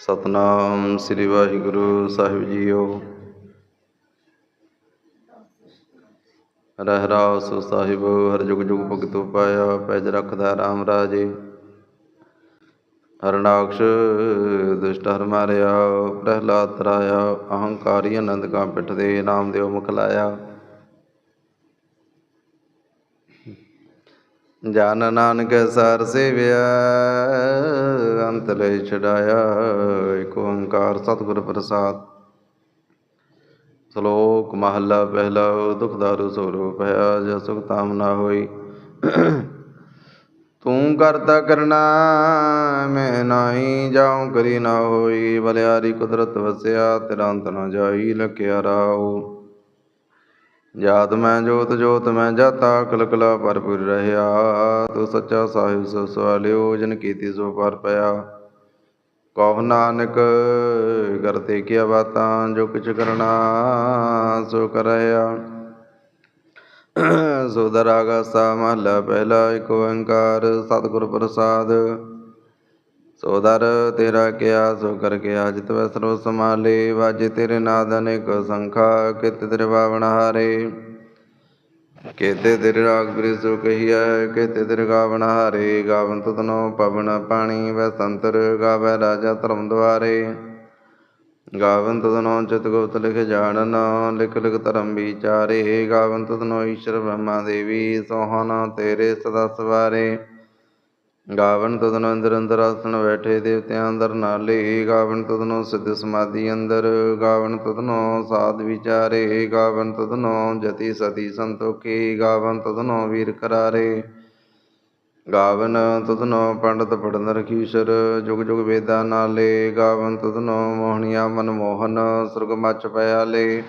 ਸਤਨਾਮ ਸ੍ਰੀ ਵਾਹਿਗੁਰੂ ਸਾਹਿਬ ਜੀਓ। ਰਹਿ ਰਾਸ ਸਾਹਿਬ, ਹਰ ਜੁਗ ਜੁਗ ਭਗਤੁ ਪਾਇਆ, ਪੈਜ ਰਖਦਾ RAM ਰਾਜੇ। ਹਰਨਾਕਸ਼ ਦੁਸ਼ਟ ਹਰ ਮਾਰਿਆ, ਪ੍ਰਹਿਲਾਦ ਤਰਾਇਆ, ਅਹੰਕਾਰੀ ਆਨੰਦ ਕਾ ਪਿਠ ਦੇ ਨਾਮ ਦਿਓ ਮੁਖ ਲਾਇਆ। ਜਨ ਨਾਨਕ ਸਰ ਸੇਵਿਆ ਅੰਤ ਲੈ ਛਡਾਇਆ ਏਕ ਓੰਕਾਰ ਸਤਿਗੁਰ ਪ੍ਰਸਾਦ। ਸ਼ਲੋਕ ਮਹੱਲਾ ਪਹਿਲਾ, ਦੁਖ ਦਾਰੂ ਸੋਰੋ ਭਇਆ ਜਸ ਸੁਖ ਤਾਮ ਨਾ ਹੋਈ। ਤੂੰ ਕਰਤਾ ਕਰਨਾ ਮੈਂ ਨਾਹੀ ਜਾਉ ਕਰੀ ਨਾ ਹੋਈ, ਬਲਿਆਰੀ ਕੁਦਰਤ ਵਸਿਆ, ਤੇਰਾ ਅੰਤ ਨਾ ਜਾਈ, ਲਖਿਆ ਰਾਉ ਜਾਤ ਮੈਂ ਜੋਤ ਜੋਤ ਮੈਂ ਜਾਤਾ ਕਲ ਕਲਾ ਭਰਪੂਰ ਰਹਿਆ। ਤੂੰ ਸੱਚਾ ਸਾਹਿਬ ਸੋ ਸਵਾਲਿਓ, ਜਨ ਕੀਤੀ ਸੋ ਪਰ ਪਿਆ। ਕਹੁ ਨਾਨਕ ਕਰਤੇ ਕੀ ਬਾਤਾਂ, ਜੋ ਕਿਛ ਕਰਨਾ, ਸੋ ਕਰਿਆ। ਸੋ ਦਰਾਗਾ ਸਾ ਮਹਲਾ ਪਹਿਲਾ, ਇੱਕ ਓੰਕਾਰ, ਸਤਿਗੁਰ ਪ੍ਰਸਾਦ। ਸੋ ਦਰ ਤੇਰਾ ਕਿਆ, ਸੋ ਕਰ ਗਿਆ ਜਿਤ ਵੈ ਸਰਬ ਸਮਾਲੇ ਵਾਜੇ ਤੇਰੇ ਨਾਦ ਅਨੇਕ ਸੰਖਾ, ਕਿਤ ਤੇਰੇ ਬਾਵਨ ਹਾਰੇ। ਕੇਤੇ ਤੇਰੇ ਰਾਗ ਬ੍ਰਿ ਸੋ ਕਹੀਐ, ਕੇਤੇ ਤੇਰੇ ਗਾਵਨ ਹਾਰੇ। ਗਾਵਨ ਤਤਨੋ ਪਵਨ ਪਾਣੀ ਵੈ ਸੰਤਰ ਗਾਵੈ ਰਾਜਾ ਧਰਮ ਦੁਆਰੇ। ਗਾਵਨ ਤਤਨੋ ਚਿਤ ਗੁਪਤ ਲਿਖ ਜਾਣਨ, ਲਿਖ ਲਿਖ ਧਰਮ ਵਿਚਾਰੇ। ਗਾਵਨ ਤਤਨੋ ਈਸ਼ਰ ਬ੍ਰਹਮਾ ਦੇਵੀ ਸੋਹਨ ਤੇਰੇ ਸਦਾ ਸਵਾਰੇ। ਗਾਵਨ ਤਦਨ ਅੰਦਰ ਅੰਦਰ ਆਸਣ ਬੈਠੇ ਦੇਵਤਿਆਂ ਅੰਦਰ ਨਾਲੇ, ਗਾਵਨ ਤਦਨੋ ਸਿੱਧ ਸਮਾਧੀ ਅੰਦਰ, ਗਾਵਨ ਤਦਨੋ ਸਾਧ ਵਿਚਾਰੇ, ਗਾਵਨ ਤਦਨੋ ਜਤੀ ਸਤੀ ਸੰਤੋਖੀ, ਗਾਵਨ ਤਦਨੋ ਵੀਰ ਕਰਾਰੇ। ਗਾਵਨ ਤਦਨੋ ਪੰਡਤ ਪੜਨ ਰਖੀਸ਼ਰ, ਜੁਗ ਜੁਗ ਵੇਦਾਂ ਨਾਲੇ, ਗਾਵਨ ਤਦਨੋ ਮੋਹਣੀਆ ਮਨ ਮੋਹਨ ਸੁਰਗ ਮਚ ਪਿਆਲੇ।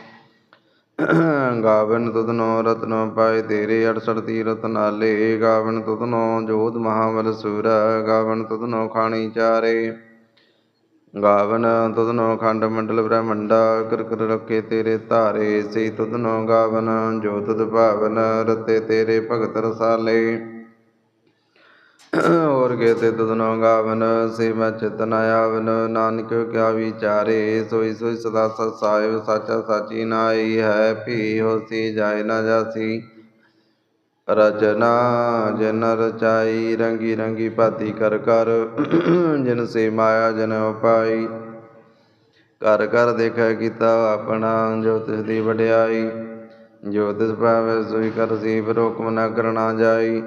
ਗਾਵਨ ਤੁਧਨੋ ਰਤਨੋ ਪਾਏ ਤੇਰੇ 68 ਤੀਰਤ ਨਾਲੇ, ਗਾਵਨ ਤੁਧਨੋ ਜੋਧ ਮਹਾਵਲ ਸੂਰ, ਗਾਵਨ ਤੁਧਨੋ ਖਾਣੀ ਚਾਰੇ। ਗਾਵਨ ਤੁਧਨੋ ਖੰਡ ਮੰਡਲ ਬ੍ਰਹਮੰਡਾ ਕਰ ਕਰ ਰੱਖੇ ਤੇਰੇ ਧਾਰੇ ਸੇ ਤੁਧਨੋ ਗਾਵਨ, ਜੋ ਤੁਧ ਭਾਵਨ ਰਤੇ ਤੇਰੇ ਭਗਤ ਰਸਾਲੇ। ਹੋਰ ਕੇਤੇ ਤੁਧਨੋ ਗਾਵਨ ਸੇ ਮੈਂ ਚਿਤਨ ਆਵਨ, ਨਾਨਕ ਕਿਆ ਵਿਚਾਰੇ, ਸੋਈ ਸੋਈ ਸਦਾ ਸਤ ਸਾਹਿਬ ਸਾਚਾ ਸਾਚੀ ਨਾਈ ਹੈ, ਭੀ ਹੋਸੀ ਜਾਏ ਨਾ ਜਾਸੀ। ਰਚਨਾ ਜਨ ਰਚਾਈ, ਰੰਗੀ ਰੰਗੀ ਭਾਤੀ ਕਰ ਕਰ, ਜਿਨ ਸੇ ਮਾਇਆ ਜਨ ਉਪਾਈ। ਕਰ ਕਰ ਦੇਖੈ ਕੀਤਾ ਆਪਣਾ, ਜੋ ਤਿਸ ਦੀ ਵਡਿਆਈ। ਜੋ ਤਿਸ ਭਾਵੈ ਸੋਈ ਕਰ ਸੀ ਹੁਕਮ ਨਾ ਕਰਨਾ ਜਾਈ।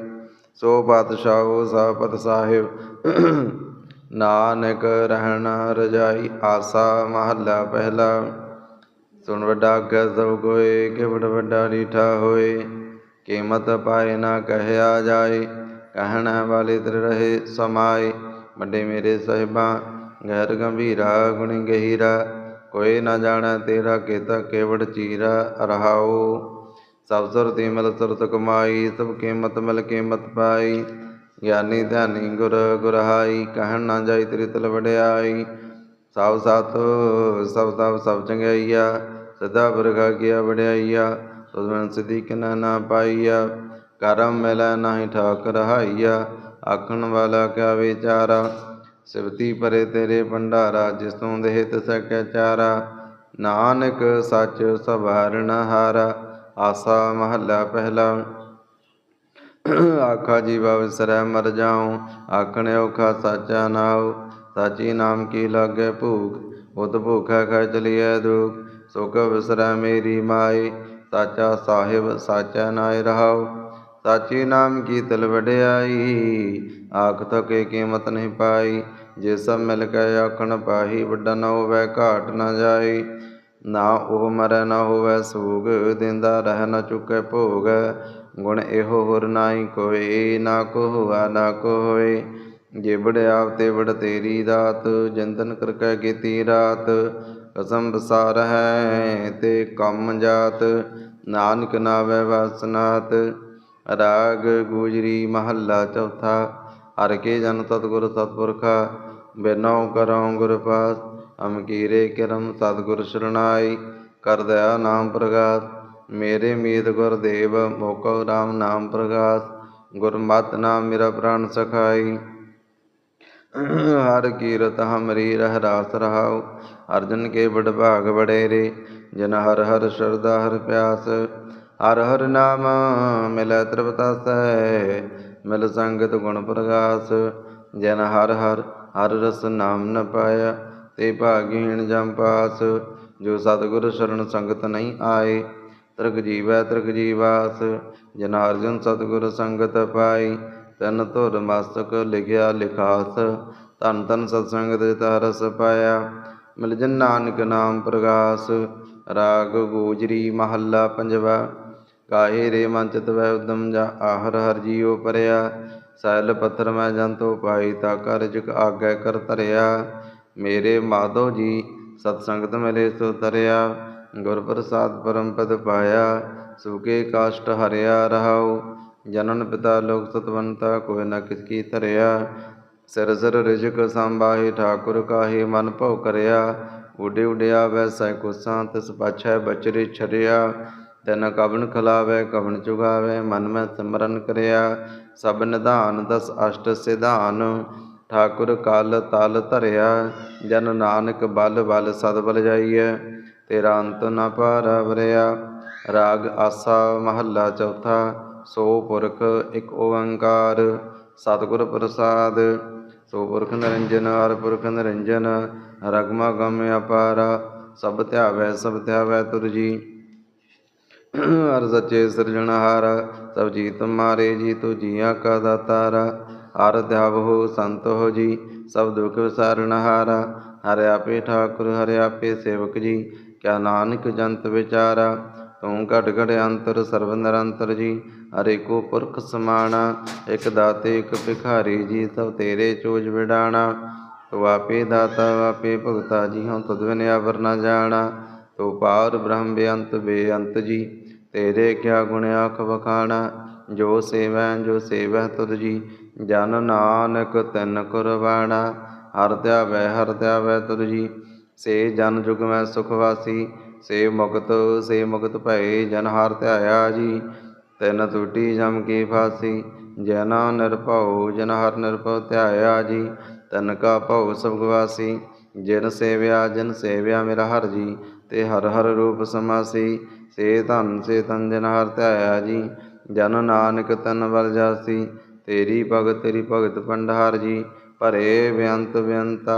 ਸੋ ਪਾਤਸ਼ਾਹੋ ਸਾਪਤ ਸਾਹਿਬ। ਨਾਨਕ ਰਹਿਣ ਰਜਾਈ ਆਸਾ ਮਹੱਲਾ ਪਹਿਲਾ। ਸੁਣ ਵੱਡਾ ਆਗਿਆ ਸਭ ਕੋਏ, ਕਿ ਬੜ ਵੱਡਾ ਰੀਠਾ ਹੋਏ। ਕੀਮਤ ਪਾਏ ਨਾ ਕਹਿਆ ਜਾਏ, ਕਹਿਣ ਵਾਲੇ ਤੇਰੇ ਰਹੇ ਸਮਾਏ। ਵੱਡੇ ਮੇਰੇ ਸਾਹਿਬਾਂ, ਗਹਿਰ ਗੰਭੀਰਾ, ਗੁਣੀ ਗਹੀਰਾ। ਕੋਈ ਨਾ ਜਾਣੈ ਤੇਰਾ ਕੀਤਾ, ਕੇਵੜ ਚੀਰਾ ਰਹਾਓ। ਸਭ ਸੁਰਤੀ ਮਿਲ ਸੁਰਤ ਕਮਾਈ, ਸਭ ਕੀਮਤ ਮਿਲ ਕੀਮਤ ਪਾਈ। ਗਿਆਨੀ ਧਿਆਨੀ ਗੁਰ ਗੁਰਹਾਈ, ਕਹਿਣ ਨਾ ਜਾਈ ਤੇਰੀ ਤਲ ਵਡਿਆਈ। ਸਭ ਸਤ, ਸਭ ਤਬ ਸਭ ਚੰਗਿਆਈਆ ਸਦਾ ਵਰਗਾ ਗਿਆ ਵਡਿਆਈਆ ਸੁਦਨ ਸਿਧੀ ਕਿਨਾ ਨਾ ਪਾਈਆ। ਕਰਮ ਮਿਲੈ ਨਾਹੀ ਠਾਕ ਰਹਾਈਆ ਆਖਣ ਵਾਲਾ ਕਿਆ ਵਿਚਾਰਾ? ਸਿਵਤੀ ਪਰੇ ਤੇਰੇ ਭੰਡਾਰਾ, ਜਿਸ ਤੋਂ ਦੇਹ ਤਿਸੈ ਕੈ ਚਾਰਾ। ਨਾਨਕ ਸੱਚ ਸਵਾਰਣ ਹਾਰਾ ਆਸਾ ਮਹੱਲਾ ਪਹਿਲਾ। ਆਖਾ ਜੀਵਾ ਵਿਸਰੈ ਮਰ ਜਾਉ, ਆਖਣ ਔਖਾ ਸਾਚਾ ਨਾਉ। ਸਾਚੀ ਨਾਮ ਕੀ ਲਾਗੇ ਭੂਖ ਉਤ ਭੂਖੈ ਖੈ ਚਲੀਐ ਦੁਖ। ਸੁਖ ਵਿਸਰੈ ਮੇਰੀ ਮਾਈ, ਸਾਚਾ ਸਾਹਿਬ ਸਾਚਾ ਨਾਇ ਰਹਾਉ। ਸਾਚੀ ਨਾਮ ਕੀ ਤਲ ਵਡਿਆਈ, ਆਖ ਥਕੇ ਕੀਮਤ ਨਹੀਂ ਪਾਈ। ਜੇ ਸਭ ਮਿਲ ਕੇ ਆਖਣ ਪਾਹੀ, ਵੱਡਾ ਨਾ ਹੋਵੇ ਘਾਟ ਨਾ ਜਾਏ ਨਾ ਉਹ ਮਰੈ ਨਾ ਹੋਵੇ ਸੂਗ, ਦਿੰਦਾ ਰਹਿ ਨਾ ਚੁੱਕੈ ਭੋਗ। ਗੁਣ ਇਹੋ ਹੋਰ ਨਾਹੀ ਕੋਈ ਨਾ ਕੋ ਹੁਆ ਨਾ ਕੋ ਹੋਏ ਜੇ ਬੜਿਆਪ ਤੇ ਬੜ ਤੇਰੀ ਦਾਤ ਜੰਦਨ ਕਰ ਕੈ ਕੀਤੀ ਰਾਤ। ਕਸਮ ਬਸਾਰ ਹੈ ਤੇ ਕੰਮ ਜਾਤ, ਨਾਨਕ ਨਾਵੇ ਵਾਸਨਾਤ। ਰਾਗ ਗੁਜਰੀ ਮਹੱਲਾ ਚੌਥਾ, ਹਰ ਕੇ ਜਨ ਸਤਿਗੁਰ ਸਤਿਪੁਰਖਾ ਬਿਨਉ ਕਰਉ ਗੁਰ ਪਾਸ ਅਮਕੀਰੇ ਕਿਰਮ ਕਰਮ ਸਤਿਗੁਰ ਸ਼ਰਣਾਈ ਕਰ ਦਇਆ ਨਾਮ ਪ੍ਰਗਾਸ। ਮੇਰੇ ਮੀਤ ਗੁਰਦੇਵ ਮੋਕਉ RAM ਨਾਮ ਪ੍ਰਗਾਸ। ਗੁਰਮਤਿ ਨਾਮ ਮੇਰਾ ਪ੍ਰਾਨ ਸਖਾਈ। ਹਰ ਕੀਰਤ ਹਮਰੀ ਰਹਿ ਰਾਸ ਰਹਾਉ। ਅਰਜਨ ਕੇ ਬੜ ਭਾਗ ਬੜੇਰੇ ਜਨ ਹਰ ਹਰ ਸ਼ਰਧਾ ਹਰ ਪਿਆਸ। ਹਰ ਹਰ ਨਾਮ ਮਿਲੈ ਤ੍ਰਿਪਤਾਸੈ ਮਿਲ ਸੰਗਤ ਗੁਣ ਪ੍ਰਗਾਸ। ਜਨ ਹਰ ਹਰ ਹਰ ਰਸ ਨਾਮ ਨ ਪਾਇਆ। ਤੇ ਭਾਗੀਣ ਜਮ ਪਾਸ, ਜੋ ਸਤਿਗੁਰ ਸ਼ਰਨ ਸੰਗਤ ਨਹੀਂ ਆਏ, ਤ੍ਰਿਗ ਜੀਵੈ ਤ੍ਰਿਗ ਜੀਵਾਸ, ਜਨ ਅਰਜਨ ਸਤਿਗੁਰ ਸੰਗਤ ਪਾਈ ਤਨ ਧੁਰ ਮਸਤਕ ਲਿਖਿਆ ਲਿਖਾਸ, ਧਨ ਧਨ ਸਤ ਸੰਗਤ ਜਿਤਾ ਰਸ ਪਾਇਆ, ਮਿਲ ਜਨ ਨਾਨਕ ਨਾਮ ਪ੍ਰਗਾਸ, ਰਾਗ ਗੋਜਰੀ ਮਹੱਲਾ ਪੰਜਵਾ, ਕਾਹੇ ਰੇ ਮਨ ਵੈ ਉਦਮ ਜਾ ਆਹਰ ਹਰ ਜੀਉ ਪਰਿਆ ਸੈਲ ਪੱਥਰ ਮੈਂ ਜੰਤੋ ਪਾਈ, ਤਾ ਕਰ ਆਗੈ ਕਰ ਧਰਿਆ ਮੇਰੇ ਮਾਧੋ ਜੀ ਸਤ ਸੰਗਤ ਮਿਲੇ ਸੋ ਤਰਿਆ, ਗੁਰ ਪ੍ਰਸਾਦ ਪਰਮ ਪਦ ਪਾਇਆ ਸੁਕੇ ਕਾਸ਼ਟ ਹਰਿਆ ਰਹਾਉ, ਜਨਨ ਪਿਤਾ ਲੋਕ ਸਤਵੰਤਾ, ਕੋਈ ਨ ਕਿਸ ਕੀ ਧਰਿਆ, ਸਿਰ ਸਿਰ ਰਿਜਕ ਸੰਭਾਹੀ, ਠਾਕੁਰ ਕਾਹੀ ਮਨ ਭਉ ਕਰਿਆ, ਉਡੇ ਉਡਿਆ ਵੈਸੈ ਕੁਸਾਂ, ਤਿਸ ਪਾਛੈ ਬਚਰੇ ਛਰਿਆ, ਤਨ ਕਵਨ ਖਲਾਵੇ ਕਵਨ ਚੁਗਾਵੇ, ਮਨ ਮੈਂ ਸਿਮਰਨ ਕਰਿਆ, ਸਭ ਨਿਧਾਨ ਦਸ ਅਸ਼ਟ ਸਿਧਾਨ ਠਾਕੁਰ ਕਲ ਤਲ ਧਰਿਆ, ਜਨ ਨਾਨਕ ਬਲ ਬਲ ਸਦ ਬਲ ਜਾਈਐ, ਤੇਰਾ ਅੰਤ ਨ ਪਾਰਾ ਵਰਿਆ। ਰਾਗ ਆਸਾ ਮਹੱਲਾ ਚੌਥਾ, ਸੋ ਪੁਰਖ ਇੱਕ ਓੰਕਾਰ। ਸਤਿਗੁਰ ਪ੍ਰਸਾਦ, ਸੋ ਪੁਰਖ ਨਿਰੰਜਨ ਹਰ ਪੁਰਖ ਨਿਰੰਜਨ, ਰਗਮਾ ਗਮ ਅਪਾਰ, ਸਭ ਧਿਆਵੈ ਸਭ ਧਿਆਵੈ ਤੁਰ ਜੀ। ਹਰ ਸੱਚੇ ਸਿਰਜਣਹਾਰ, ਸਭ ਜੀ ਮਾਰੇ ਜੀ, ਤੂ ਜੀਆਂ ਕਾ ਦਾਤਾਰਾ। ਹਰ ਧਿਆਵਹੁ ਸੰਤ ਹੋ ਜੀ, ਸਭ ਦੁਖ ਵਿਸਾਰਣਹਾਰਾ ਹਰਿ। ਆਪੇ ਠਾਕੁਰ, ਹਰਿ ਆਪੇ ਸੇਵਕ ਜੀ, ਕਿਆ ਨਾਨਕ ਜੰਤ ਵਿਚਾਰਾ। ਤੂੰ ਘਟ ਘਟ ਅੰਤਰ, ਸਰਬ ਨਿਰੰਤਰ ਜੀ, ਹਰੇ ਕੋ ਪੁਰਖ ਸਮਾਣਾ। ਇਕ ਦਾਤੇ, ਇਕ ਭਿਖਾਰੀ ਜੀ, ਸਭ ਤੇਰੇ ਚੋਜ ਵਿਡਾਣਾ। ਤੂੰ ਆਪੇ ਦਾਤਾ, ਆਪੇ ਭਗਤਾ ਜੀ, ਹਉ ਤੁਧ ਬਿਨ ਅਵਰ ਨਾ ਜਾਣਾ। ਤੂੰ ਪਾਰ ਬ੍ਰਹਮ ਬੇਅੰਤ ਬੇਅੰਤ ਜੀ, ਤੇਰੇ ਕਿਆ ਗੁਣ ਆਖ ਵਖਾਣਾ। ਜੋ ਸੇਵੈ ਜੋ ਸੇਵੈ ਤੁਧ ਜੀ ਜਨ ਨਾਨਕ ਤਿਨ ਕੁਰਬਾਣਾ ਹਰ ਧਿਆਵੈ ਹਰ ਧਿਆਵੈ ਤੁਰ ਜੀ। ਸੇ ਜਨ ਜੁਗ ਮੈਂ ਸੁਖ ਵਾਸੀ, ਸੇ ਮੁਕਤ ਸੇ ਮੁਕਤ ਭਏ ਜਨ ਹਰ ਧਿਆਇਆ ਜੀ। ਤਿਨ ਟੂਟੀ ਜਮ ਕੀ ਫਾਸੀ ਜਨਾ ਨਿਰਭਉ ਜਨ ਹਰ ਨਿਰਭਉ ਧਿਆਇਆ ਜੀ। ਤਨ ਕਾ ਭਉ ਸਭ ਗਵਾਸੀ ਜਿਨ ਸੇਵਿਆ ਜਿਨ ਸੇਵਿਆ ਮੇਰਾ ਹਰ ਜੀ। ਤੇ ਹਰ ਹਰ ਰੂਪ ਸਮਾਸੀ, ਸੇ ਧਨ ਸੇ ਤਨ ਜਨ ਹਰ ਧਿਆਇਆ ਜੀ। ਜਨ ਨਾਨਕ ਤਨ ਬਲ ਜਾਸੀ ਤੇਰੀ ਭਗਤ ਤੇਰੀ ਭਗਤ ਭੰਡਾਰ ਜੀ, ਭਰੇ ਬੇਅੰਤ ਬੇਅੰਤਾ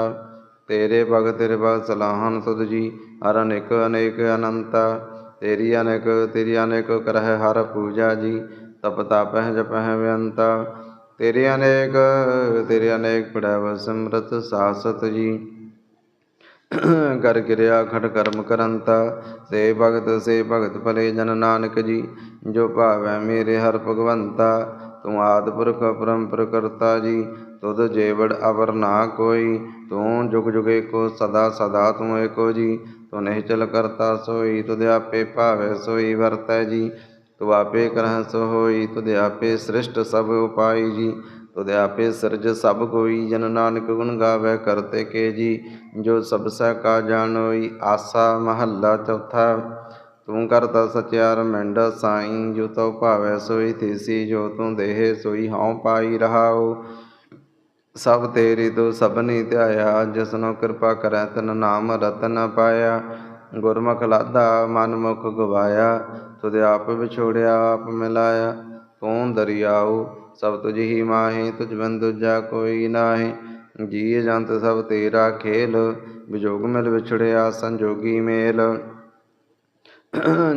ਤੇਰੇ ਭਗਤ ਤੇਰੇ ਭਗਤ ਸਲਾਹਨ ਤੁਧ ਜੀ, ਹਰ ਅਨੇਕ ਅਨੇਕ ਅਨੰਤਾ। ਤੇਰੀ ਅਨੇਕ ਤੇਰੀ ਅਨੇਕ ਕਰਹਿ ਹਰ ਪੂਜਾ ਜੀ, ਤਪ ਤਾਪਹਿ ਜਪਹਿ ਬੇਅੰਤਾ ਤੇਰੇ ਅਨੇਕ ਤੇਰੇ ਅਨੇਕ ਪੜਾਵ ਸਿਮਰਤ ਸਾਸਤ ਜੀ। ਕਰ ਕਿਰਿਆ ਖਟ ਕਰਮ ਕਰੰਤਾ। ਸੇ ਭਗਤ ਸੇ ਭਗਤ ਭਲੇ ਜਨ ਨਾਨਕ ਜੀ, ਜੋ ਭਾਵੈ ਮੇਰੇ ਹਰ ਭਗਵੰਤਾ। ਤੂੰ ਆਦਿ ਪੁਰਖ ਪਰੰਪਰ ਕਰਤਾ ਜੀ, ਤੁਧ ਜੇਵੜ ਅਵਰ ਨਾ ਕੋਈ, ਤੂੰ ਜੁਗ ਜੁਗੇ ਕੋ ਸਦਾ ਸਦਾ ਤੂੰ ਏਕੋ ਜੀ ਤੂੰ ਨਿਹਚਲ ਕਰਤਾ ਸੋਈ, ਤੁਧ ਆਪੇ ਭਾਵੈ ਸੋਈ ਵਰਤੈ ਜੀ ਤੂੰ ਆਪੇ ਕਰਹਿ ਸੋ ਹੋਈ, ਤੁਧ ਆਪੇ ਸ੍ਰਿਸ਼ਟ ਸਭ ਉਪਾਈ ਜੀ, ਤੁਧ ਆਪੇ ਸਿਰਜ ਸਭ ਕੋਈ, ਜਨ ਨਾਨਕ ਗੁਣ ਗਾਵੇ ਕਰਤੇ ਕੇ ਜੀ, ਜੋ ਸਭ ਸਹਿ ਕਾ ਜਾਣੋਈ, ਆਸਾ ਮਹੱਲਾ ਚੌਥਾ ਤੂੰ ਕਰਤਾ ਸਚਿਆਰ ਮੈਂਡ ਸਾਈ, ਜੋ ਤਉ ਭਾਵੈ ਸੋਈ ਥੀਸੀ ਜੋ ਤੂੰ ਦੇਹ ਸੋਈ ਹਉ ਪਾਈ ਰਹਾਉ। ਸਭ ਤੇਰੀ ਤੂੰ ਸਭਨੀ ਧਿਆਇਆ, ਜਿਸਨੋ ਕਿਰਪਾ ਕਰੈ ਤਨ ਨਾਮ ਰਤਨ ਪਾਇਆ। ਗੁਰਮੁਖ ਲਾਦਾ ਮਨ ਮੁਖ ਗਵਾਇਆ, ਤੁਧ ਆਪ ਵਿਛੋੜਿਆ, ਆਪ ਮਿਲਾਇਆ। ਤੂੰ ਦਰਿਆਉ, ਸਭ ਤੁਝ ਹੀ ਮਾਹੀ, ਤੁਝ ਬਿਨ ਦੂਜਾ ਕੋਈ ਨਾਹੀ। ਜੀ ਜੰਤ ਸਭ ਤੇਰਾ ਖੇਲ ਵਿਜੋਗ ਮਿਲ ਵਿਛੜਿਆ ਸੰਜੋਗੀ ਮੇਲ।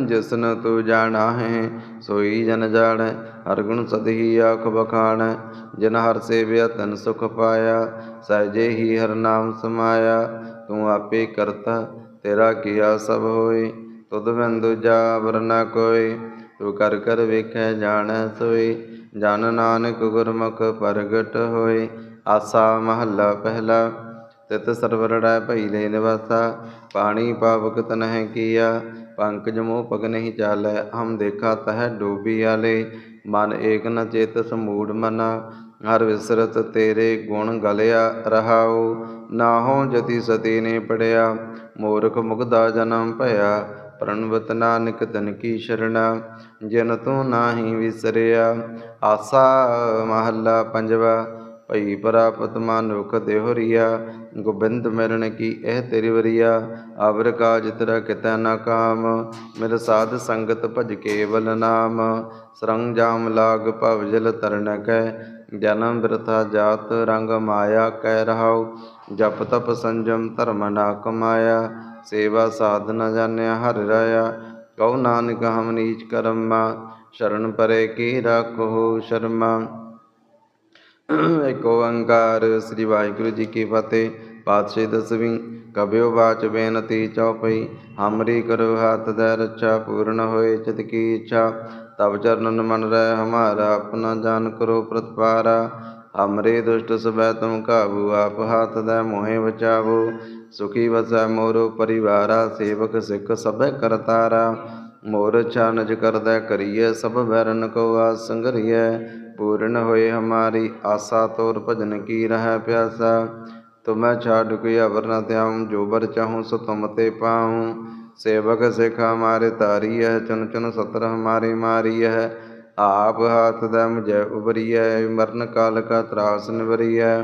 ਜਿਸਨ ਤੂੰ ਜਾਣਾ ਹੈ ਸੋਈ ਜਨ ਜਾਣੈ, ਹਰ ਗੁਣ ਸਦਹੀ ਆਖ ਬਖਾਣੈ, ਜਿਨ ਹਰ ਸੇਵਿਆ ਤਨ ਸੁਖ ਪਾਇਆ ਸਹਿਜੇ ਹੀ ਹਰ ਨਾਮ ਸਮਾਇਆ, ਤੂੰ ਆਪੇ ਕਰਤਾ, ਤੇਰਾ ਕੀਆ ਸਭ ਹੋਏ, ਤੁਧ ਬਿਨ ਦੂਜਾ ਵਰਨਾ ਕੋਈ ਤੂੰ ਕਰ ਕਰ ਵੇਖੈ ਜਾਣੈ ਸੋਈ ਜਨ ਨਾਨਕ ਗੁਰਮੁਖ ਪ੍ਰਗਟ ਹੋਏ, ਆਸਾ ਮਹੱਲਾ ਪਹਿਲਾ ਤਿਤ ਸਰਵਰੜੈ ਭਈ ਲੈ ਨਿਵਾਸਾ, ਪਾਣੀ ਪਾਵਕ ਤਨਹਿ ਕੀਆ, ਪੰਕਜ ਮੋਹ ਪਗ ਨਹੀਂ ਚਾਲੈ, ਹਮ ਦੇਖਾ ਤਹ ਡੋਬੀ ਆਲੇ। ਮਨ ਏਕ ਨ ਚੇਤ ਸਮੂੜ ਮਨਾ, ਹਰ ਵਿਸਰਤ ਤੇਰੇ ਗੁਣ ਗਲਿਆ ਰਹਾਉ। ਨਾਹੋ ਜਤੀ ਸਤੀ ਨੇ ਪੜਿਆ, ਮੂਰਖ ਮੁਗਦਾ ਜਨਮ ਭਇਆ, ਪ੍ਰਣਵਤ ਨਾਨਕ ਤਨ ਕੀ ਸ਼ਰਣਾ। ਜਿਨ ਤੂੰ ਨਾਹੀ ਵਿਸਰਿਆ, ਆਸਾ ਮਹੱਲਾ ਪੰਜਵਾ ਭਈ ਪ੍ਰਾਪਤ ਮਾਨੁਖ ਦੇਹੁਰੀਆ ਗੋਬਿੰਦ ਮਿਲਣ ਕੀ ਇਹ ਤੇਰੀ ਵਰੀਆ ਅਵਰ ਕਾਜ ਤੇਰਾ ਕਿਤੈ ਨਾ ਕਾਮ, ਮਿਲ ਸਾਧ ਸੰਗਤ ਭਜ ਕੇਵਲ ਨਾਮ ਸਰੰਜਾਮ ਲਾਗ ਭਵ ਜਲ ਤਰਨ ਕੈ, ਜਨਮ ਬਿਰਥਾ ਜਾਤ ਰੰਗ ਮਾਇਆ ਕਹਿ ਰਹਾਉ, ਜਪ ਤਪ ਸੰਜਮ ਧਰਮ ਨਾ ਕਮਾਇਆ, ਸੇਵਾ ਸਾਧ ਨ ਜਾਣਿਆ ਹਰਿ ਰਾਇਆ, ਕਉ ਨਾਨਕ ਹਮ ਨੀਚ ਕਰਮਾ, ਸ਼ਰਨ ਪਰੇ ਕੀ ਰਾਖੋ ਸ਼ਰਮਾ। ਏਕ ਓੰਕਾਰ, ਸ੍ਰੀ ਵਾਹਿਗੁਰੂ ਜੀ ਕੀ ਫਤਿਹ। ਪਾਤਸ਼ਾਹੀ ਦਸਵੀਂ ਕਬਿਓ ਬਾਚ ਬੇਨਤੀ ਚਉਪਈ ਹਮਰੀ ਕਰੋ ਹਾਥ ਦੇ ਰੱਛਾ, ਪੂਰਨ ਹੋਏ ਚਿਤ ਕੀ ਇੱਛਾ। ਤਬ ਚਰਨਨ ਮਨ ਰਹਿ ਹਮਾਰਾ, ਆਪਣਾ ਜਾਨ ਕਰੋ ਪ੍ਰਤਪਾਰਾ। ਹਮਰੇ ਦੁਸ਼ਟ ਸਬੈ ਤੁਮ ਕਾਬੂ ਆਪ ਹਾਥ ਦੇ ਮੋਹਿ ਬਚਾਵੋ। ਸੁਖੀ ਵਸੈ ਮੋਰੋ ਪਰਿਵਾਰਾ, ਸੇਵਕ ਸਿੱਖ ਸਭੈ ਕਰਤਾਰਾ। ਮੋਰ ਛਾਨਜ ਕਰਦਾ ਕਰੀਏ ਸਭ ਬੈਰਨ ਕੋ ਆਸ ਸੰਗਰੀਐ। ਪੂਰਨ ਹੋਏ ਹਮਾਰੀ ਆਸਾ ਤੋਰ ਭਜਨ ਕੀ ਰਹਿ ਪਿਆਸਾ? ਤੁਮੈ ਛਾੜ ਕੋਈ ਅਵਰ ਨ ਧਿਆਉ, ਜੋ ਬਰ ਚਾਹੂੰ ਸੋ ਤੁਮ ਤੇ ਪਾਉ। ਸੇਵਕ ਸਿਖ ਹਮਾਰੇ ਤਾਰੀ ਹੈ ਚੁਨ ਚੁਨ ਸਤਰ ਹਮਾਰੀ ਹੈ ਆਪ ਹਾਥ ਦੇ ਮੁਝੈ ਉਬਰੀਐ ਮਰਨ ਕਾਲ ਕਾ ਤਰਾਸ ਨਿਵਰੀਐ।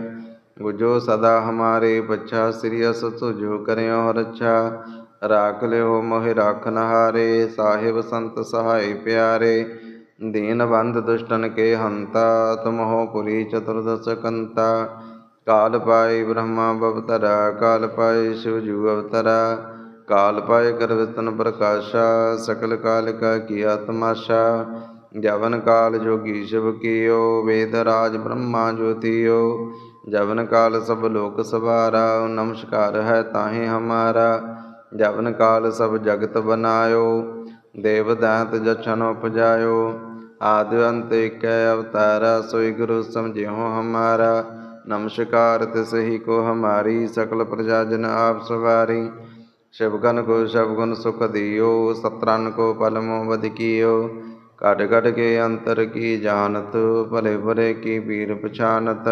ਗੁਜੋ ਸਦਾ ਹਮਾਰੇ ਬੱਚਾ ਸ੍ਰੀ ਅਸ ਤੁਜੋ ਕਰਿਓ ਰੱਛਾ। ਰਾਖ ਲਿਓ ਮੋਹਿ ਰਾਖਨ ਹਾਰੇ ਸਾਹਿਬ ਸੰਤ ਸਹਾਈ ਪਿਆਰੇ। ਦੀਨ ਬੰਧ ਦੁਸ਼ਟਨ ਕੇ ਹੰਤਾ ਤੁਮਹੋ ਪੁਰੀ ਚਤੁਰਦਸ ਕੰਤਾ ਕਾਲ ਪਾਏ ਬ੍ਰਹਮਾ ਬਵਤਰਾ ਕਾਲ ਪਾਏ ਸ਼ਿਵ ਜੂ ਅਵਤਰਾ ਕਾਲ ਪਾਏ ਕਰਵਿਤਨ ਪ੍ਰਕਾਸ਼ਾ ਸਕਲ ਕਾਲ ਕਾ ਕੀਆ ਤਮਾਸ਼ਾ ਜਵਨ ਕਾਲ ਜੋਗੀ ਸ਼ਿਵ ਕੀਓ ਵੇਦ ਰਾਜ ਬ੍ਰਹਮਾ ਜੋਤੀਓ ਜਵਨ ਕਾਲ ਸਭ ਲੋਕ ਸਵਾਰਾ ਨਮਸਕਾਰ ਹੈ ਤਾਹੇ ਹਮਾਰਾ ਜਵਨ ਕਾਲ ਸਭ ਜਗਤ ਬਨਾਇਓ ਦੇਵ ਦਾਤ ਜਛਨ ਉਪਜਾਇਓ। ਆਦ ਅੰਤ ਏਕੈ ਅਵਤਾਰਾ, ਸੋਈ ਗੁਰੂ ਸਮਝਿਓ ਹਮਾਰਾ। ਨਮਸਕਾਰ ਤਿਸ ਹੀ ਕੋ ਹਮਾਰੀ, ਸਕਲ ਪ੍ਰਜਾ ਜਨ ਆਪ ਸਵਾਰੀ। ਸ਼ਿਵਗਨ ਕੋ ਸ਼ਬਗੁਨ ਸੁਖ ਦਿਓ ਸਤਰਨ ਕੋ ਪਲਮੋ ਬਦ ਕੀਓ। ਘਟ ਘਟ ਕੇ ਅੰਤਰ ਕੀ ਜਾਣਤ, ਭਲੇ ਭਲੇ ਕੀ ਪੀਰ ਪਛਾਨਤ।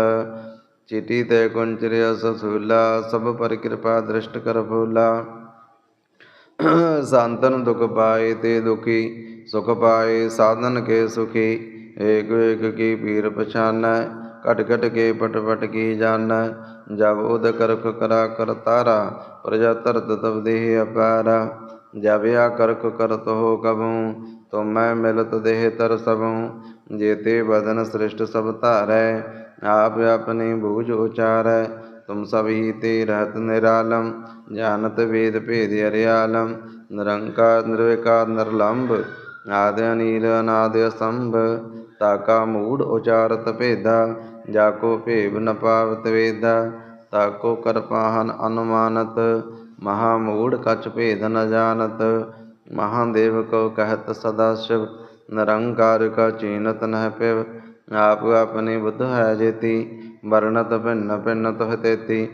ਚਿਟੀ ਤੇ ਕੁੰਚਰਿਆ ਸਸੂਲਾ, ਸਭ ਪਰ ਕਿਰਪਾ ਦ੍ਰਿਸ਼ਟ ਕਰ ਭੂਲਾ ਸੰਤਨ ਦੁਖ ਪਾਏ ਤੇ ਦੁਖੀ, ਸੁਖ ਪਾਏ, ਸਾਧਨ ਕੇ ਸੁਖੀ, ਏਕ ਏਕ ਕੀ ਪੀਰ ਪਛਾਨੈ, ਘਟ ਘਟ ਕੇ ਪਟ ਪਟ ਕੀ ਜਾਣੈ, ਜਬ ਉਦ ਕਰਖ ਕਰਾ ਕਰਤਾਰਾ ਪ੍ਰਜਾ ਤਰਤ ਤਬ ਦੇਹ ਅਪਾਰਾ, ਜਬ ਆ ਕਰਖ ਕਰਤ ਹੋ ਕਬੂ ਤੋ ਮੈਂ ਮਿਲਤ ਦੇਹ ਤਰ ਸਭੂ ਜੇਤੇ ਬਦਨ ਸ੍ਰਿਸ਼ਟ ਸਭ ਧਾਰੈ, ਆਪ ਆਪਣੀ ਬੂਝ ਉਚਾਰੈ ਤੁਮ ਸਭ ਹੀ ਤੇ ਰਹਤ ਨਿਰਾਲਮ, ਜਾਣਤ ਵੇਦ ਭੇਦ ਅਰਿਆਲਮ, ਨਿਰੰਕਾਰ, ਨਿਰਵਿਕਾਰ, ਨਿਰਲੰਭ, ਆਦ ਅਨੀਲ, ਅਨਾਦ ਅਸੰਭ ਤਾਕਾ ਮੂੜ ਉਚਾਰਤ ਭੇਦਾ, ਜਾ ਕੋ ਭੇਵ ਨ ਪਾਵਤ ਵੇਦਾ ਤਾਕੋ ਕਰਪਾਹਨ ਅਨੁਮਾਨਤ, ਮਹਾ ਮੂੜ ਕਛ ਭੇਦ ਨ ਜਾਣਤ, ਮਹਾਦੇਵ ਕੋ ਕਹਿਤ ਸਦਾ ਸ਼ਿਵ, ਨਿਰੰਕਾਰ ਕਾ ਚੀਨਤ ਨਹਿ ਪਿਵ ਆਪ ਆਪਣੀ ਬੁੱਧ ਹੈ ਜੇਤੀ, ਵਰਣਤ ਭਿੰਨ ਭਿੰਨ ਤੁਹ ਤੇਤੀ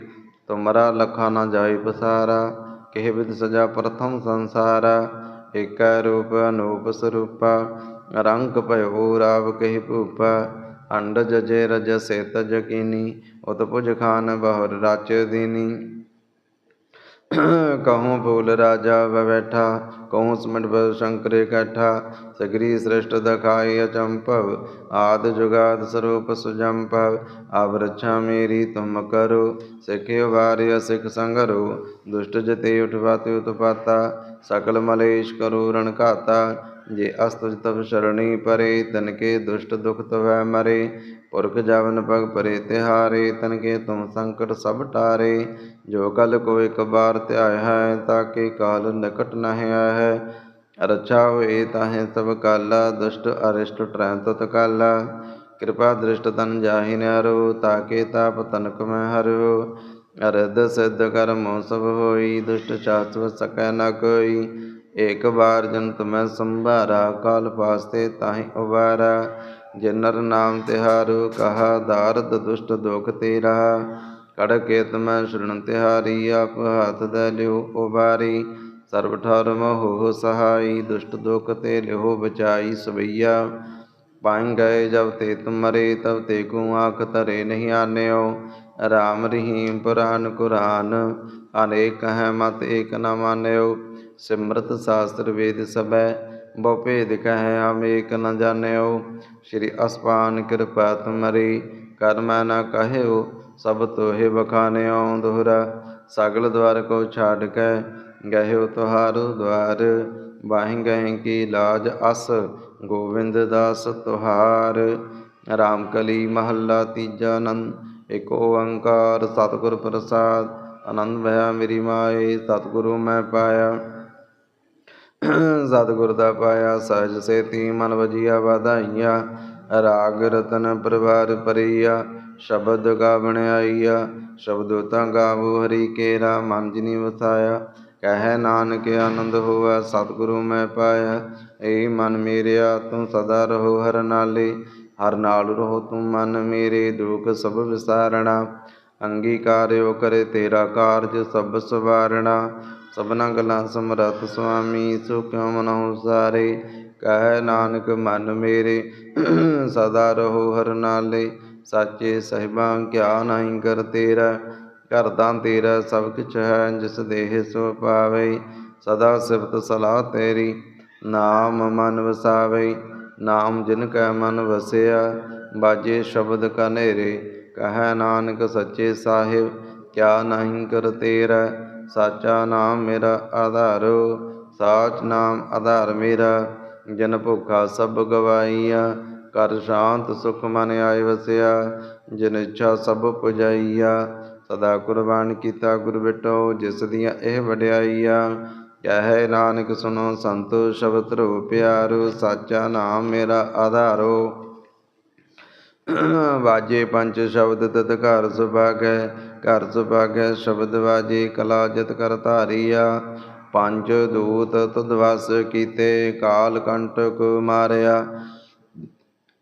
ਤੁਮਰਾ ਲਖਾ ਨ ਜਾਈ ਪਸਾਰਾ, ਕਿਹ ਵਿਦ ਸਜਾ ਪ੍ਰਥਮ ਸੰਸਾਰਾ, ਏਕੈ ਰੂਪ ਅਨੂਪ ਸਰੂਪਾ, ਰੰਗ ਭਇਓ ਰਾਵ ਕਹਿ ਭੂਪਾ, ਅੰਡ ਜਜੇ ਰਜ ਸੇਤ ਜਕੀਨੀ ਉਤ ਪੁਜ ਖਾਨ ਬਹੁਰ ਰਾਚ ਦੀਨੀ। ਕਹੂੰ ਭੂਲ ਰਾਜਾ ਬੈਠਾ, ਕਹੂੰ ਸਮਟ ਬਲ ਸ਼ੰਕਰ ਇਕੱਠਾ ਸਗਰੀ ਸ੍ਰਿਸ਼ਟ ਦਖਾਈ ਅਚੰਪਵ ਆਦ ਜੁਗਾਦ ਸਰੂਪ ਸੁਜੰਪਵ ਆਵ ਰੱਛਾ ਮੇਰੀ ਤੁਮ ਕਰੋ, ਸਿਖਿਓ ਵਾਰਿਆ ਸਿਖ ਸੰਗਰੋ, ਦੁਸ਼ਟ ਜਤੇ ਉਠਵਾਤੇ ਉਤਪਾਤਾ ਸਕਲ ਮਲੇਸ਼ ਕਰੋ ਰਣ ਘਾਤਾ, ਜੇ ਅਸਤੁਜ ਤਬ ਸ਼ਰਣੀ ਪਰੇ ਤਨਕੇ ਦੁਸ਼ਟ ਦੁਖ ਤਵੈ ਮਰੇ ਪੁਰਖ ਜਵਨ ਪਗ ਪਰੇ ਤਿਹਾਰੇ, ਤਨ ਕੇ ਤੁਮ ਸੰਕਟ ਸਭ ਟਾਰੇ। ਜੋ ਕਲ ਕੋ ਇਕ ਬਾਰ ਧਿਆਇ ਹੈ ਤਾਕੇ ਕਾਲ ਨਿਕਟ ਨਹਿ ਆਇਆ ਹੈ। ਰੱਛਾ ਹੋਏ ਤਾਹੇ ਸਭ ਕਾਲਾ, ਦੁਸ਼ਟ ਅਰਿਸ਼ਟ ਟਰੈ ਤਤ ਕਾਲਾ। ਕਿਰਪਾ ਦ੍ਰਿਸ਼ਟ ਤਨ ਜਾਹੀ ਨਿਆਰੋ ਤਾਕੇ ਤਾਪ ਤਨਕ ਮੈਂ ਹਰਿਓ ਅਰਧ ਸਿੱਧ ਕਰਮੋ ਸਭ ਹੋਈ, ਦੁਸ਼ਟ ਚਾਤਵ ਸਕੈ ਨ ਕੋਈ। ਏਕ ਬਾਰ ਜਨ ਮੈਂ ਸੰਭਾਰਾ, ਕਾਲ ਪਾਸਤੇ ਤਾਹੀ ਉਬਾਰਾ। ਜੇ ਨਰ ਨਾਮ ਤਿਹਾਰੂ ਕਹਾ, ਦਾਰਦ ਦੁਸ਼ਟ ਦੁਖ ਤੇਰਾ। ਕੜ ਕੇਤ ਮੈਂ ਸ਼ਰਨ ਤਿਹਾਰੀ, ਆਪ ਹੱਥ ਦੇ ਲਿਓ ਉਬਾਰੀ। ਸਰਬ ਠਰ ਮੋਹ ਸਹਾਈ, ਦੁਸ਼ਟ ਦੁਖ ਤੇ ਲਿਓ ਬਚਾਈ ਸਵਈਆ। ਪਾਇ ਗਏ ਜਬ ਤੇ ਤੁਮਰੇ ਤਬ ਤੇ ਕੋ ਆਖ ਧਰੇ ਨਹੀਂ ਆਨਿਓ। ਰਾਮ ਰਹੀਮ ਪੁਰਾਨ ਕੁਰਾਨ, ਅਨੇਕ ਹੈ ਮਤ ਏਕ ਨ ਮਾਨਿਓ। ਸਿਮਰਤ ਸਾਸਤਰ ਵੇਦ ਸਭੈ ਬਹੁ ਭੇਦ ਕਹਿ ਹਮ ਏਕ ਨ ਜਾਣਿਓ। ਸ਼੍ਰੀ ਅਸਪਾਨ ਕਿਰਪਾ ਤੁਮਰੀ ਕਰਮੈ ਨ ਕਹਿਓ, ਸਭ ਤੋਹਿ ਬਖਾਨਿਓ ਦੁਹਰਾ। ਸਗਲ ਦਵਾਰ ਕੋ ਛਾੜ ਕੇ ਗਹਿਓ ਤੁਹਾਰੂ ਦਵਾਰ ਬਾਹਿ ਗਹਿ ਕੀ ਲਾਜ ਅਸ ਗੋਬਿੰਦ ਦਾਸ ਤੁਹਾਰ। ਰਾਮ ਕਲੀ ਮਹੱਲਾ ਤੀਜਾ ਆਨੰਦ ਏਕ ਓੰਕਾਰ ਸਤਿਗੁਰ ਪ੍ਰਸਾਦ। ਆਨੰਦ ਭਇਆ ਮੇਰੀ ਮਾਏ, ਸਤਿਗੁਰੂ ਮੈਂ ਪਾਇਆ। ਸਤਿਗੁਰ ਦਾ ਪਾਇਆ ਸਹਿਜ ਸੇਤੀ, ਮਨ ਵਜੀਆ ਵਾਧਾਈਆ। ਰਾਗ ਰਤਨ ਪਰਵਾਰ ਪਰੀਆ ਸ਼ਬਦ ਗਾਵਣ ਆਈਆ ਸ਼ਬਦੋ ਤਾਂ ਗਾਵੋ ਹਰੀ ਕੇਰਾ, ਮਨ ਜਿਨੀ ਵਸਾਇਆ ਕਹਿ ਨਾਨਕ ਆਨੰਦ ਹੋਆ, ਸਤਿਗੁਰੂ ਮੈਂ ਪਾਇਆ। ਏ ਮਨ ਮੇਰਿਆ ਤੂੰ ਸਦਾ ਰਹੋ ਹਰ ਨਾਲੇ। ਹਰ ਨਾਲ ਰਹੋ ਤੂੰ ਮਨ ਮੇਰੇ, ਦੁਖ ਸਭ ਵਿਸਾਰਣਾ। ਅੰਗੀਕਾਰਿਓ ਕਰੇ ਤੇਰਾ ਕਾਰਜ ਸਭ ਸਵਾਰਣਾ। ਸਭਨਾ ਗੱਲਾਂ ਸਮਰੱਥ ਸੁਆਮੀ ਸੋ ਕਿਉ ਮਨਹੁ ਸਾਰੇ ਕਹਿ ਨਾਨਕ ਮਨ ਮੇਰੇ, ਸਦਾ ਰਹੋ ਹਰ ਨਾਲੇ, ਸਾਚੇ ਸਹਿਬਾਂ ਕਿਆ ਨਹੀਂ ਕਰ ਤੇਰਾ ਕਰਦਾ ਤੇਰਾ ਸਭ ਕਿਛ ਹੈ, ਜਿਸ ਦੇਹ ਸੋ ਪਾਵੇ, ਸਦਾ ਸਿਫਤ ਸਲਾਹ ਤੇਰੀ, ਨਾਮ ਮਨ ਵਸਾਵੇ, ਨਾਮ ਜਿਨ ਕੈ ਮਨ ਵਸਿਆ, ਬਾਜੇ ਸ਼ਬਦ ਕਨੇਰੇ, ਕਹੈ ਨਾਨਕ ਸੱਚੇ ਸਾਹਿਬ, ਕਿਆ ਨਹੀਂ ਕਰ ਤੇਰਾ ਸਾਚਾ ਨਾਮ ਮੇਰਾ ਆਧਾਰੋ, ਸਾਚ ਨਾਮ ਆਧਾਰ ਮੇਰਾ। ਜਨ ਭੁਖਾ ਸਭ ਗਵਾਈਆ ਕਰ ਸ਼ਾਂਤ ਸੁਖ ਮਨ ਆਏ ਵਸਿਆ। ਜਿਨ ਇੱਛਾ ਸਭ ਪੁਜਾਈਆ, ਸਦਾ ਕੁਰਬਾਨ ਕੀਤਾ ਗੁਰ ਬਿਟੋ, ਜਿਸ ਦੀਆਂ ਇਹ ਵਡਿਆਈਆ। ਕਹੈ ਨਾਨਕ ਸੁਨੋ ਸੰਤੋ, ਸ਼ਬਦ ਰੋ ਪਿਆਰੋ, ਸਾਚਾ ਨਾਮ ਮੇਰਾ ਆਧਾਰੋ। ਵਾਜੇ ਪੰਜ ਸ਼ਬਦ ਤਤ ਘਰ ਸੁਭਾਗੈ ਘਰ ਸੁਭਾਗੈ ਸ਼ਬਦ ਵਾਜੇ, ਕਲਾ ਜਿਤ ਕਰ ਧਾਰੀਆ। ਪੰਜ ਦੂਤ ਤੁਧ ਵਸ ਕੀਤੇ, ਕਾਲ ਕੰਟਕ ਮਾਰਿਆ।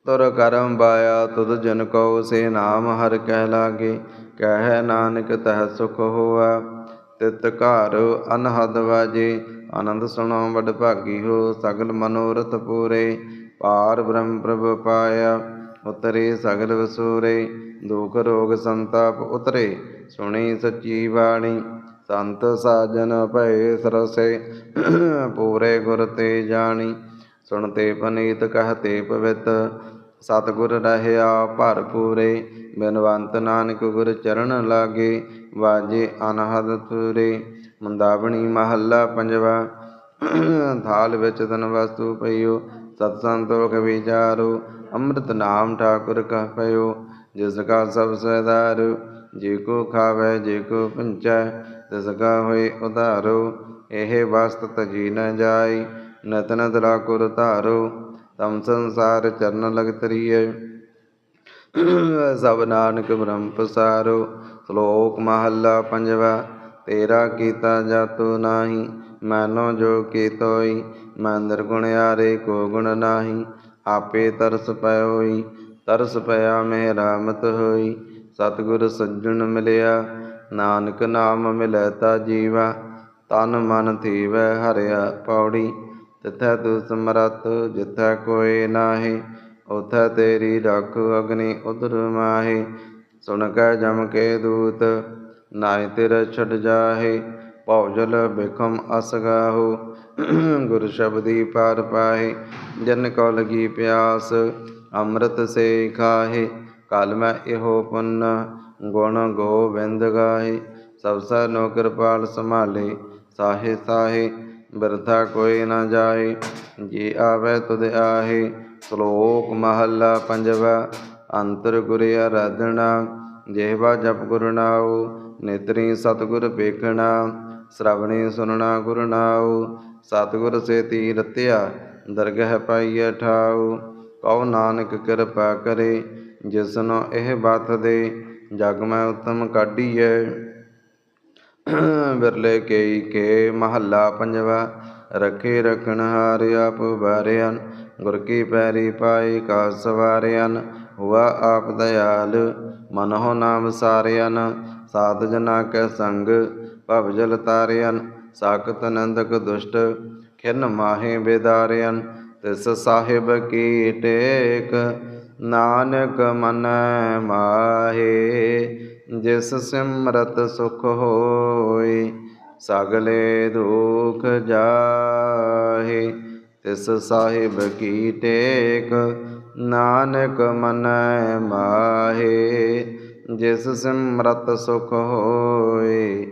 ਤੁਰ ਕਰਮ ਬਾਇਆ, ਤੁਧ ਜਨ ਕਉ ਸੇ ਨਾਮ ਹਰ ਕਹਿ ਲਾਗੇ। ਕਹਿ ਨਾਨਕ ਤਹ ਸੁਖ ਹੋਆ। ਤਿਤ ਘਰ ਅਨਹਦ ਵਾਜੇ, ਆਨੰਦ ਸੁਣੋ ਵਡ ਭਾਗੀ ਹੋ, ਸਗਲ ਮਨੋਰਥ ਪੂਰੇ। ਪਾਰ ਬ੍ਰਹਮ ਪ੍ਰਭ ਪਾਇਆ। ਉਤਰੇ ਸਗਲ ਵਸੂਰੇ, ਦੁਖ ਰੋਗ ਸੰਤਾਪ ਉਤਰੇ, ਸੁਣੀ ਸੱਚੀ ਬਾਣੀ। ਸੰਤ ਸਾਜਨ ਭਏ ਸਰਸੇ, ਪੂਰੇ ਗੁਰ ਤੇ ਜਾਣੀ। ਸੁਣਤੇ ਪਨੀਤ ਕਹਤੇ ਪਵਿੱਤ, ਸਤਿਗੁਰ ਰਹਿਆ ਭਰਪੂਰੇ ਬਿਨਵੰਤ ਨਾਨਕ ਗੁਰ ਚਰਨ ਲਾਗੇ, ਵਾਜੇ ਅਨਹਦ ਤੁਰੇ। ਮੰਦਾਵਣੀ ਮਹੱਲਾ ਪੰਜਵਾ, ਥਾਲ ਵਿੱਚ ਤਨ ਵਸਤੂ ਪਈਓ ਸਤ ਸੰਤੋਖ ਵਿਚਾਰੋ। ਅੰਮ੍ਰਿਤ ਨਾਮ ਠਾਕੁਰ ਕਹ ਪਇਓ ਜਿਸ ਕਾ ਸਭ ਸਹਿਦਾਰ, ਜੇ ਕੋ ਖਾਵੇ, ਜੇ ਕੋ ਪੰਚੈ, ਤਿਸ ਕਾ ਹੋਏ ਉਧਾਰੋ, ਇਹ ਵਸਤ ਤਜੀ ਨ ਜਾਈ ਨਤਨ ਦਲਾ ਕੁਰ ਧਾਰੋ, ਤਮ ਸੰਸਾਰ ਚਰਨ ਲਗ ਤਰੀਏ ਸਭ ਨਾਨਕ ਬ੍ਰਹਮ ਪਸਾਰੋ, ਸ਼ਲੋਕ ਮਹੱਲਾ ਪੰਜਵਾ, ਤੇਰਾ ਕੀਤਾ ਜਾਤੋ ਨਾਹੀ, ਮੈਨੋ ਜੋ ਕੀਤੋਈ, ਮੈਂ ਗੁਣ ਆਰੇ ਕੋ ਗੁਣ ਨਾਹੀ। ਆਪੇ ਤਰਸ ਪੈ ਹੋਈ, ਤਰਸ ਪਿਆ ਮਹਿ ਰਾਮਤ ਹੋਈ। ਸਤਿਗੁਰ ਸੱਜਣ ਮਿਲਿਆ, ਨਾਨਕ ਨਾਮ ਮਿਲੈ ਤਾ ਜੀਵਾ। ਤਨ ਮਨ ਥੀਵੈ ਹਰਿਆ ਪੌੜੀ, ਤਿਥੈ ਤੂ ਸਮਰਤ ਜਿਥੈ ਕੋਇ ਨਾਹੀ ਉਥੈ ਤੇਰੀ ਰਖ ਅਗਨੀ ਉਦਰ ਮਾਹੀ। ਸੁਣ ਕੈ ਜਮ ਕੇ ਦੂਤ ਨਾਇ ਤਿਰ ਛੱਡ ਜਾਹੇ। ਭਉਜਲ ਬਿਖਮ ਅਸ ਗਾਹੋ। ਗੁਰ ਸ਼ਬਦੀ ਪਾਰ ਪਾਹੇ, ਜਨ ਕੋ ਲਗੀ ਪਿਆਸ, ਅੰਮ੍ਰਿਤ ਸੇ ਖਾਹੇ, ਕਲ ਮੈਂ ਇਹੋ ਪੁੰਨ, ਗੁਣ ਗੋਬਿੰਦ ਗਾਹੇ। ਸਭ ਸਾ ਨੋ ਕਿਰਪਾਲ ਸੰਭਾਲੇ, ਸਾਹੇ ਸਾਹੇ, ਬਿਰਥਾ ਕੋਈ ਨਾ ਜਾਏ ਜੇ ਆਵੇ ਤੁਧ ਆਹੇ, ਸ਼ਲੋਕ ਮਹੱਲਾ ਪੰਜਵਾ, ਅੰਤਰ ਗੁਰ ਆਰਾਧਨਾ ਜਿਹਵਾ ਜਪ ਗੁਰ ਨਾਉ, ਨੇਤਰੀ ਸਤਿਗੁਰ ਵੇਖਣਾ ਸ਼ਰਵਣੀ ਸੁਨਣਾ ਗੁਰ ਨਾਉ, ਸਤਿਗੁਰ ਸੇ ਤੀ ਰਤਿਆ ਦਰਗਹਿ ਪਾਈਐ ਠਾਉ। ਕਉ ਨਾਨਕ ਕਿਰਪਾ ਕਰੇ ਜਿਸਨੋ ਇਹ ਬਤ ਦੇ, ਜਗ ਮੈਂ ਉਤਮ ਕਾਢੀਐ। ਬਿਰਲੇ ਕੇਈ ਕੇ ਮਹੱਲਾ ਪੰਜਵਾ, ਰਖੇ ਰਖਣ ਹਾਰ ਆਪ ਬਾਰਿਆਨ ਗੁਰ ਕੀ ਪੈਰੀ ਪਾਈ ਕਾ ਸਵਾਰਿਆਨ ਹੁਆ ਆਪ ਦਇਆਲ, ਮਨਹੁ ਨਾਮ ਸਾਰਿਆਨ, ਸਾਧ ਜਨਾ ਕੈ ਸੰਗ ਭਵ ਜਲ ਤਾਰਿਅਨ ਸ਼ਾਕਤ ਨੰਦਕ ਦੁਸ਼ਟ, ਖਿਨ ਮਾਹੇ ਬੇਦਾਰਿਆਨ ਤਿਸ ਸਾਹਿਬ ਕੀ ਟੇਕ, ਨਾਨਕ ਮਨ ਮਾਹੇ, ਜਿਸ ਸਿਮਰਤ ਸੁਖ ਹੋਏ, ਸਗਲੇ ਦੁਖ ਜਾਹੇ, ਤਿਸ ਸਾਹਿਬ ਕੀ ਟੇਕ, ਨਾਨਕ ਮਨੈ ਮਾਹੇ, ਜਿਸ ਸਿਮਰਤ ਸੁਖ ਹੋਏ